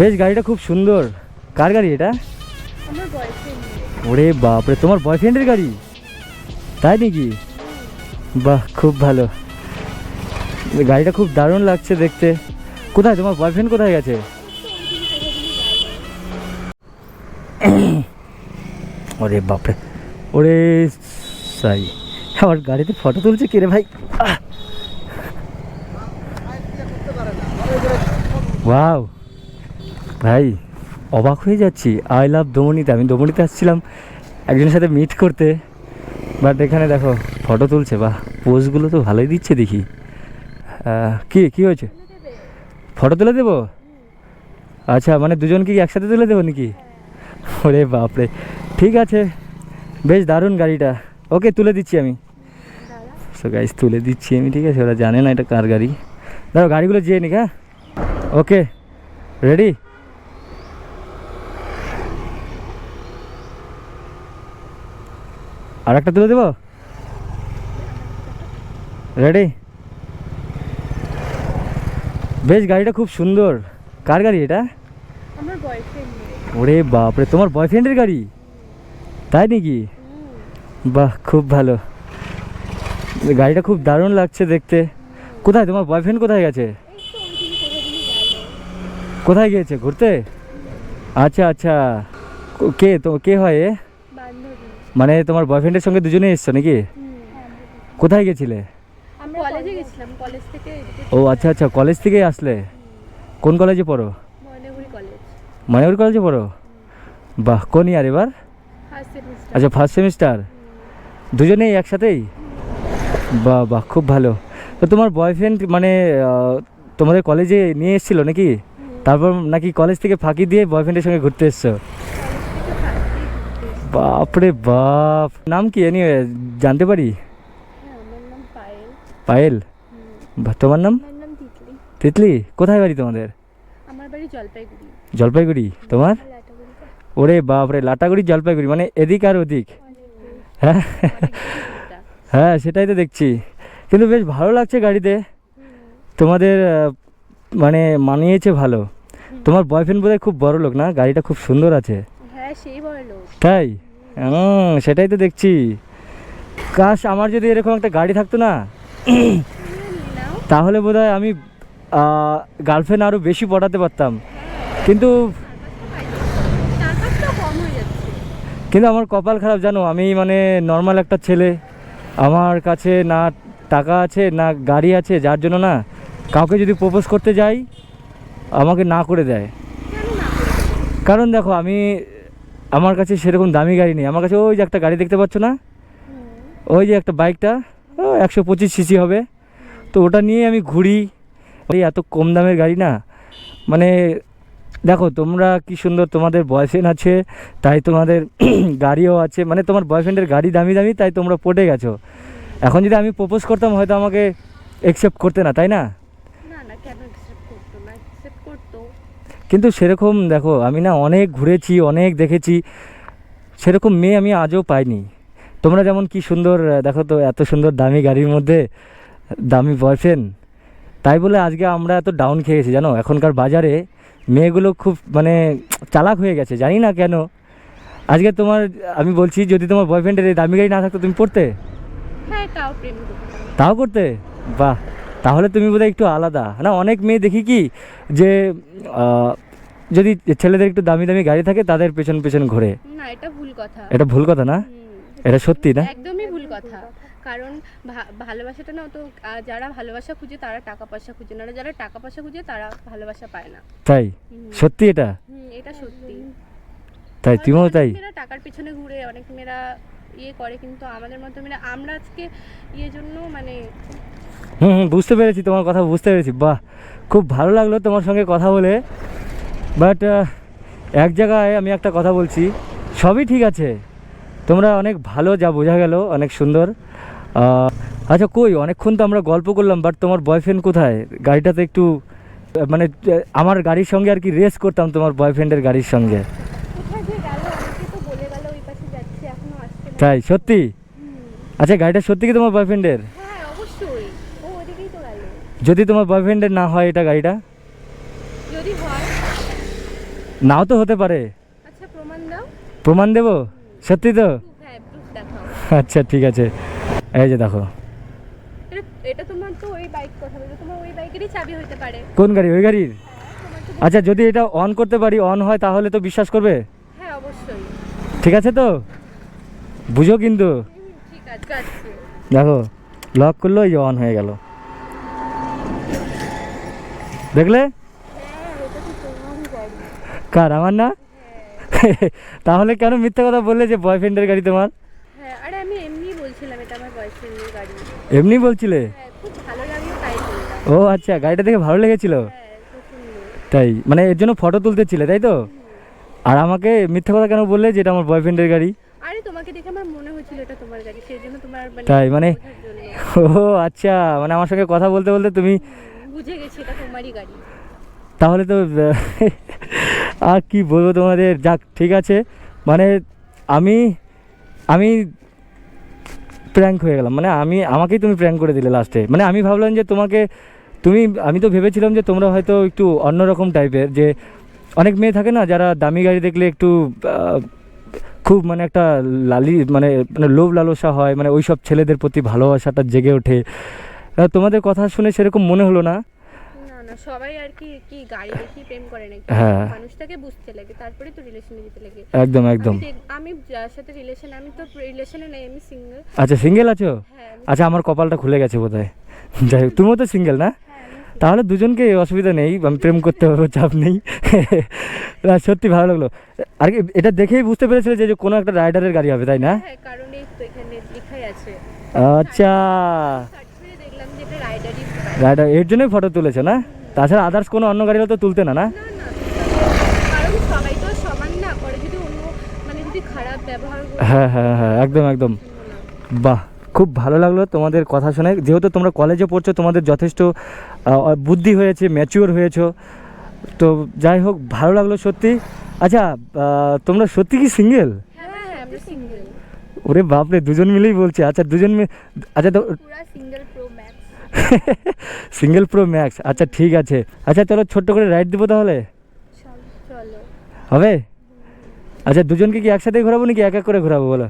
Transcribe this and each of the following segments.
বেশ গাড়িটা খুব সুন্দর। কার গাড়ি এটা? ওরে বাপরে তোমার বয়ফ্রেন্ডের গাড়ি? তাই নাকি? বাহ খুব ভালো। গাড়িটা খুব দারুণ লাগছে দেখতে। কোথায়? তোমার বয়ফ্রেন্ড কোথায় গেছে? ওরে বাপরে ওরে সাই। আমার গাড়িতে ফটো তুলছে কে রে ভাই? আহ! ওয়াও ভাই, অবাক হয়ে যাচ্ছি। আই লাভ দমনিতে আমি দমনিতে আসছিলাম একজনের সাথে মিট করতে। বাট এখানে দেখো ফটো তুলছে, বাহ, পোজগুলো তো ভালোই দিচ্ছে দেখি। কি কি হয়েছে? ফটো তুলে দেবো? আচ্ছা মানে দুজন কি একসাথে তুলে দেবো নাকি? ওরে বাপরে, ঠিক আছে, বেশ দারুণ গাড়িটা। ওকে, তুলে দিচ্ছি আমি। সো গাইস তুলে দিচ্ছি আমি, ঠিক আছে? ওরা জানে না এটা কার গাড়ি। দাঁড়ো গাড়িগুলো যেয়ে নিক হ্যাঁ? ওকে রেডি আর একটা তুলে দেবো? রেডি বেশ গাড়িটা খুব সুন্দর। কার গাড়ি এটা? ওরে বাপরে তোমার বয়ফ্রেন্ডের গাড়ি? তাই নাকি? বাহ খুব ভালো। গাড়িটা খুব দারুণ লাগছে দেখতে। কোথায়? তোমার বয়ফ্রেন্ড কোথায় গেছে? কোথায় গিয়েছে? ঘুরতে? আচ্ছা আচ্ছা। কে? তো কে হয় এ? মানে তোমার বয়ফ্রেন্ডের সঙ্গে দুজনে এসছো নাকি? কোথায় গেছিলে? থেকে ও আচ্ছা আচ্ছা কলেজ থেকেই আসলে? কোন কলেজে পড়ো? মায়াপুর কলেজে পড়ো? বাহ কোন ইয়ার এবার? আচ্ছা ফার্স্ট সেমিস্টার দুজনেই একসাথেই? বাহ বাহ খুব ভালো। তো তোমার বয়ফ্রেন্ড মানে তোমাদের কলেজে নিয়ে এসেছিল নাকি? তারপর নাকি কলেজ থেকে ফাঁকি দিয়ে বয়ফ্রেন্ডের সঙ্গে ঘুরতে এসছো? বাপরে বাপ। নাম কি? এনি জানতে পারি? হ্যাঁ পায়েল। তোমার নাম? তিতলি। কোথায় বাড়ি তোমাদের? আমার বাড়ি জলপাইগুড়ি। জলপাইগুড়ি? তোমার? ওরে বাপরে লাটাগুড়ি জলপাইগুড়ি মানে এদিক আর ওদিক। হ্যাঁ হ্যাঁ সেটাই তো দেখছি। কিন্তু বেশ ভালো লাগছে গাড়িতে। তোমাদের মানে মানিয়েছে ভালো। তোমার বয়ফ্রেন্ড বোধহয় খুব বড় লোক না? গাড়িটা খুব সুন্দর আছে। সেই বড় তাই? হুম, সেটাই তো দেখছি। কাশ আমার যদি এরকম একটা গাড়ি থাকতো না তাহলে বোধহয় আমি গার্লফ্রেন্ড আরও বেশি পটাতে পারতাম। কিন্তু হয়ে কিন্তু আমার কপাল খারাপ জানো? আমি মানে নর্মাল একটা ছেলে। আমার কাছে না টাকা আছে না গাড়ি আছে যার জন্য না কাউকে যদি প্রপোজ করতে যাই আমাকে না করে দেয়? কারণ দেখো আমি আমার কাছে সেরকম দামি গাড়ি নেই। আমার কাছে ওই যে একটা গাড়ি দেখতে পাচ্ছ না? ওই যে একটা বাইকটা ও একশো পঁচিশ সিসি হবে। তো ওটা নিয়ে আমি ঘুরি। এই এত কম দামের গাড়ি না? মানে দেখো তোমরা কি সুন্দর তোমাদের বয়ফ্রেন্ড আছে তাই তোমাদের গাড়িও আছে। মানে তোমার বয়ফ্রেন্ডের গাড়ি দামি দামি তাই তোমরা পটে গেছো। এখন যদি আমি প্রপোজ করতাম হয়তো আমাকে অ্যাকসেপ্ট করতে না তাই না না কেন অ্যাকসেপ্ট করতো না অ্যাকসেপ্ট করতো কিন্তু সেরকম দেখো আমি না অনেক ঘুরেছি অনেক দেখেছি সেরকম মেয়ে আমি আজও পাইনি। তোমরা যেমন কি সুন্দর দেখো তো এত সুন্দর দামি গাড়ির মধ্যে দামি বয়ফ্রেন্ড তাই বলে আজকে আমরা এত ডাউন খেয়েছি জানো? এখনকার বাজারে মেয়েগুলো খুব মানে চালাক হয়ে গেছে জানি না কেন। আজকে তোমার আমি বলছি যদি তোমার বয়ফ্রেন্ডের এই দামি গাড়ি না থাকতো তুমি পড়তে? হ্যাঁ তাও করতে? বাহ! তাহলে তুমি বোধহয় একটু আলাদা। না অনেক মেয়ে দেখি কি যে যদি ছেলেদের একটু দামি দামি গাড়ি থাকে তাদের পেছন পেছন ঘোরে। না এটা ভুল কথা। এটা ভুল কথা না? এটা সত্যি না? একদমই ভুল কথা। কারণ ভালোবাসাটা না তো যারা ভালোবাসা খুঁজে তারা টাকা পয়সা খুঁজে না। যারা টাকা পয়সা খুঁজে তারা ভালোবাসা পায় না। তাই? সত্যি এটা? এটা সত্যি। তাই তুমিও তাই? টাকার পিছনে ঘুরে অনেক মেয়েরা ইয়ে করে কিন্তু আমাদের মতো মেয়েরা আমরা আজকে ইয়ে জন্য মানে হুম হুম বুঝতে পেরেছি তোমার কথা বুঝতে পেরেছি। বাহ খুব ভালো লাগল তোমার সঙ্গে কথা বলে। বাট এক জায়গায় আমি একটা কথা বলছি। সবই ঠিক আছে। তোমরা অনেক ভালো যা বোঝা গেল অনেক সুন্দর। আচ্ছা কই? অনেকক্ষণ তো আমরা গল্প করলাম বাট তোমার বয়ফ্রেন্ড কোথায়? গাড়িটাতে একটু মানে আমার গাড়ির সঙ্গে আর কি রেস করতাম তোমার বয়ফ্রেন্ডের গাড়ির সঙ্গে। তাই? সত্যি? আচ্ছা গাড়িটা সত্যি কি তোমার বয়ফ্রেন্ডের হ্যাঁ অবশ্যই ও ওদিকেই তো গেল যদি তোমার বয়ফ্রেন্ডের না হয় এটা গাড়িটা? যদি হয়? নাও তো হতে পারে। আচ্ছা প্রমাণ দাও। প্রমাণ দেবো? সত্যি তো? হ্যাঁ আচ্ছা ঠিক আছে। এই যে দেখো। এটা তোমার তো ওই বাইক কথা বলছো তোমার ওই বাইকেরই চাবি হইতে পারে। কোন গাড়ি? ওই গাড়ির? আচ্ছা যদি এটা অন করতে পারি অন হয় তাহলে তো বিশ্বাস করবে? হ্যাঁ অবশ্যই। ঠিক আছে তো? বুঝো কিন্তু। ঠিক আছে দেখো লক করল এই যে অন হয়ে গেল। দেখলে? কার আমার না? তাহলে কেন মিথ্যা কথা বললে যে বয়ফ্রেন্ডের গাড়ি তোমার? হ্যাঁ এমনি বলছিলে? হ্যাঁ ও আচ্ছা গাড়িটা দেখে ভালো লেগেছিল? হ্যাঁ তাই মানে এর জন্য ফটো তুলতে তুলতেছিলে তাই তো? আর আমাকে মিথ্যা কথা কেন বললে যে এটা আমার বয়ফ্রেন্ডের গাড়ি? আরে তোমাকে দেখে আমার মনে হচ্ছিল এটা তোমার গাড়ি সেই জন্য তোমার মানে তাই মানে ও আচ্ছা মানে আমার সঙ্গে কথা বলতে বলতে তুমি বুঝে গেছি, এটা তোমারই গাড়ি। তাহলে তো আর কি বলব তোমাদের? যাক, ঠিক আছে। মানে আমি আমি প্র্যাঙ্ক হয়ে গেলাম। মানে আমি, আমাকেই তুমি প্র্যাঙ্ক করে দিলে লাস্টে মানে আমি ভাবলাম যে তোমাকে, তুমি, আমি তো ভেবেছিলাম যে তোমরা হয়তো একটু অন্যরকম টাইপের যে অনেক মেয়ে থাকে না, যারা দামি গাড়ি দেখলে একটু খুব মানে একটা লালি মানে মানে লোভ লালসা হয় মানে ওই সব ছেলেদের প্রতি ভালোবাসাটা জেগে ওঠে। তোমাদের কথা শুনে সেরকম মনে হলো না? সবাই আর কি কি গাড়ি দেখি প্রেম করে নাকি? হ্যাঁ। মানুষটাকে বুঝতে লাগে তারপরে তো রিলেশনে যেতে লাগে। একদম একদম। আমি যার সাথে রিলেশন আমি তো রিলেশনে নেই আমি সিঙ্গেল আচ্ছা সিঙ্গেল আছো? হ্যাঁ আচ্ছা আমার কপালটা খুলে গেছে বোধ হয় যাই হোক তুমিও তো সিঙ্গেল না? হ্যাঁ তাহলে দুজনকে অসুবিধা নেই আমি প্রেম করতে পারব চাপ নেই। না সত্যি ভালো লাগল। আর কি এটা দেখেই বুঝতে পেরেছিলে যে কোনো একটা রাইডারের গাড়ি হবে তাই না? কারণ এখানে লেখাই আছে। আচ্ছা সার্চ করে দেখলাম যে এটা রাইডারই রাইডার এর জন্যই ফটো তুলেছে না? তাছাড়া আদার্স কোনো অন্য গাড়ি তো তুলতে না না? মানে হ্যাঁ হ্যাঁ হ্যাঁ একদম একদম। বাহ খুব ভালো লাগল তোমাদের কথা শুনে। যেহেতু তোমরা কলেজে পড়ছো তোমাদের যথেষ্ট বুদ্ধি হয়েছে ম্যাচিওর হয়েছো। তো যাই হোক ভালো লাগল সত্যি। আচ্ছা তোমরা সত্যি কি সিঙ্গেল হ্যাঁ হ্যাঁ ওরে বাপরে দুজন মিলেই বলছে। আচ্ছা দুজন মিলে আচ্ছা তো সিঙ্গেল প্রো ম্যাক্স আচ্ছা ঠিক আছে। আচ্ছা চলো ছোট্ট করে রাইড দেবো তাহলে? হবে? আচ্ছা দুজনকে কি একসাথে ঘোরাবো নাকি এক এক করে ঘোরাবো বলো?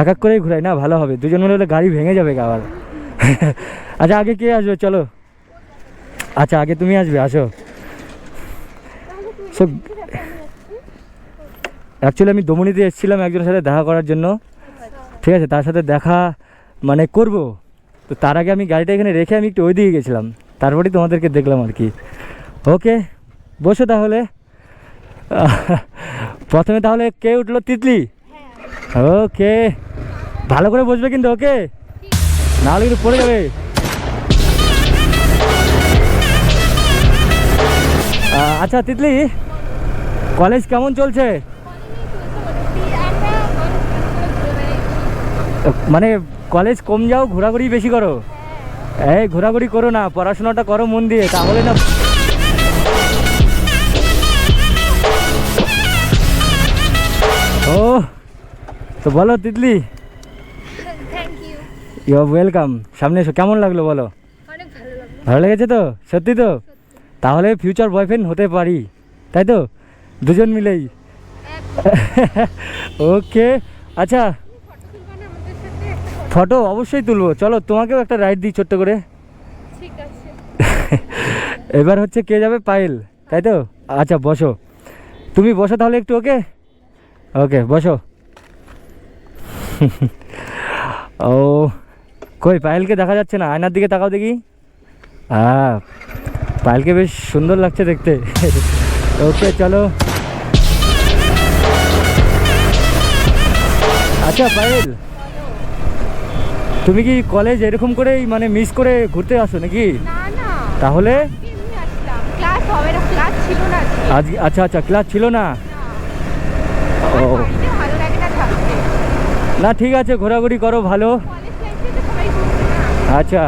এক এক করেই ঘুরাই না ভালো হবে। দুজন মিলে হলে গাড়ি ভেঙে যাবে আবার। আচ্ছা আগে কে আসবে চলো? আচ্ছা আগে তুমি আসবে আসো। অ্যাকচুয়ালি আমি দমনিতে এসেছিলাম একজনের সাথে দেখা করার জন্য। ঠিক আছে তার সাথে দেখা মানে করব। তো তার আগে আমি গাড়িটা এখানে রেখে আমি একটু ওইদিকে গেছিলাম। তারপরেই তোমাদেরকে দেখলাম আর কি। ওকে, বসো তাহলে। প্রথমে তাহলে কে উঠল? তিতলি? ওকে, ভালো করে বসবে কিন্তু, ওকে? নাহলে কিন্তু পড়ে যাবে। আচ্ছা তিতলি, কলেজ কেমন চলছে? মানে কলেজ কম যাও ঘোরাঘুরি বেশি করো। এই ঘোরাঘুরি করো না পড়াশোনাটা করো মন দিয়ে তাহলে না ও তো বলো তিতলি। ইউ ওয়েলকাম সামনে এসো কেমন লাগল বলো? ভালো লেগেছে তো? সত্যি তো? তাহলে ফিউচার বয়ফ্রেন্ড হতে পারি। তাই তো? দুজন মিলেই। ওকে আচ্ছা ফটো অবশ্যই তুলবো। চলো তোমাকেও একটা রাইড দিই ছোট্ট করে। ঠিক আছে। এবার হচ্ছে কে যাবে? পায়েল তাই তো? আচ্ছা বসো। তুমি বসো তাহলে একটু ওকে? ওকে বসো। ও কই পায়েলকে দেখা যাচ্ছে না? আয়নার দিকে তাকাও দেখি। হ্যাঁ পায়েলকে বেশ সুন্দর লাগছে দেখতে। ওকে চলো। আচ্ছা পায়েল তুমি কি কলেজ এরকম করেই মানে মিস করে ঘুরতে আসো নাকি? তাহলে? আচ্ছা আচ্ছা ক্লাস ছিল না? না। ও না ঠিক আছে ঘোরাঘুরি করো ভালো। আচ্ছা।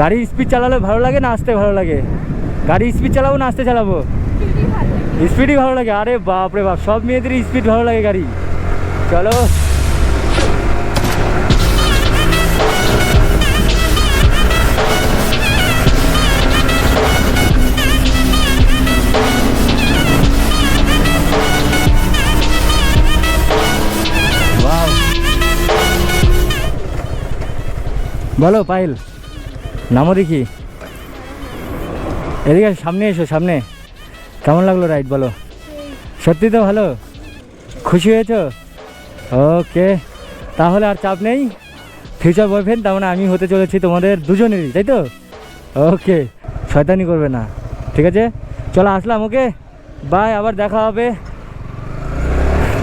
গাড়ি স্পিড চালালে ভালো লাগে না আসতে ভালো লাগে? গাড়ি স্পিড চালাবো না আসতে চালাবো? স্পিডই ভালো লাগে। আরে বাপরে বাপ সব মেয়েদেরই স্পিড ভালো লাগে গাড়ি। চলো। বলো, পায়েল। নামো দেখি। এদিকে সামনে এসো, সামনে। কেমন লাগল রাইড বলো। সত্যি তো ভালো? খুশি হয়েছো? ওকে। তাহলে আর চাপ নেই। ফিউচার বয়ফ্রেন্ড তার মানে আমি হতে চলেছি তোমাদের দুজনেরই, তাই তো? ওকে। শয়তানি করবে না। ঠিক আছে? চলো, আসলাম, ওকে? বাই আবার দেখা হবে।